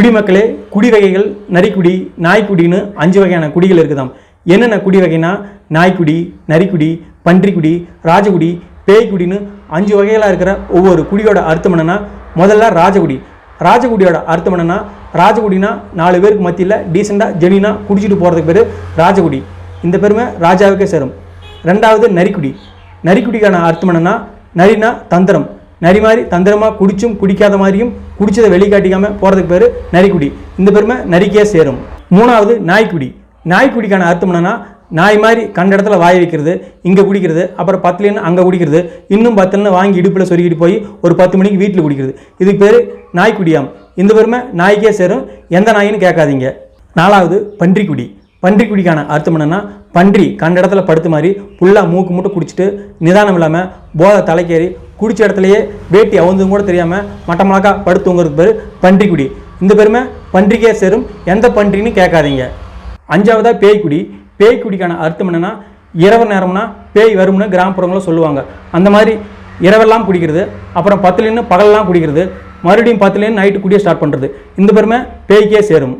குடிமக்களே குடி வகைகள் நரிக்குடி நாய்க்குடின்னு அஞ்சு வகையான குடிகள் இருக்குதாம். என்னென்ன குடி வகைனா நாய்க்குடி நரிக்குடி பன்றிக்குடி ராஜகுடி பேய்க்குடின்னு அஞ்சு வகைகளாக இருக்கிற ஒவ்வொரு குடியோட அர்த்தம் என்னென்னா முதல்ல ராஜகுடி. ராஜகுடியோட அர்த்தம் என்னென்னா ராஜகுடினா நாலு பேருக்கு மத்தியில் டீசெண்டாக ஜெனினா குடிச்சிட்டு போகிறதுக்கு பேர் ராஜகுடி. இந்த பெருமை ராஜாவுக்கே சேரும். ரெண்டாவது நரிக்குடி. நரிக்குடிக்கான அர்த்தம் என்னென்னா நரினா தந்திரம். நரி மாதிரி தந்திரமாக குடிச்சும் குடிக்காத மாதிரியும் குடிச்சதை வெளிக்காட்டிக்காமல் போகிறதுக்கு பேர் நரிக்குடி. இந்த பெருமை நரிக்கே சேரும். மூணாவது நாய்க்குடி. நாய்க்குடிக்கான அர்த்தம் என்னன்னா நாய் மாதிரி கண்ட இடத்துல வாய் வைக்கிறது இங்கே குடிக்கிறது அப்புறம் பத்துலேன்னு அங்கே குடிக்கிறது இன்னும் பத்துலன்னு வாங்கி இடுப்பில் சொருகிட்டு போய் ஒரு பத்து மணிக்கு வீட்டில் குடிக்கிறது. இதுக்கு பேர் நாய்க்குடியாம். இந்த பெருமை நாய்க்கே சேரும். எந்த நாயின்னு கேட்காதீங்க. நாலாவது பன்றிக்குடி. பன்றிக்குடிக்கான அர்த்தம் என்னென்னா பன்றி கண்ட இடத்துல படுத்து மாதிரி புல்லாக மூக்கு மூட்டை குடிச்சிட்டு நிதானம் இல்லாமல் போதை தலைக்கேறி குடிச்ச இடத்துலையே வேட்டி அவுந்ததும் கூட தெரியாமல் மட்டமளக்கா படுத்துங்கிறது பேர் பன்றிக்குடி. இந்த பெருமை பன்றிக்கே சேரும். எந்த பன்றின்னு கேட்காதீங்க. அஞ்சாவதாக பேய்க்குடி. பேய்க்குடிக்கான அர்த்தம் என்னென்னா இரவு நேரம்னா பேய் வரும்னு கிராமப்புறங்களும் சொல்லுவாங்க. அந்த மாதிரி இரவெல்லாம் குடிக்கிறது அப்புறம் பத்துலேருந்து பகலெல்லாம் குடிக்கிறது மறுபடியும் பத்துலேருந்து நைட்டு குடிய ஸ்டார்ட் பண்ணுறது இந்த பெருமை பேய்க்கே சேரும்.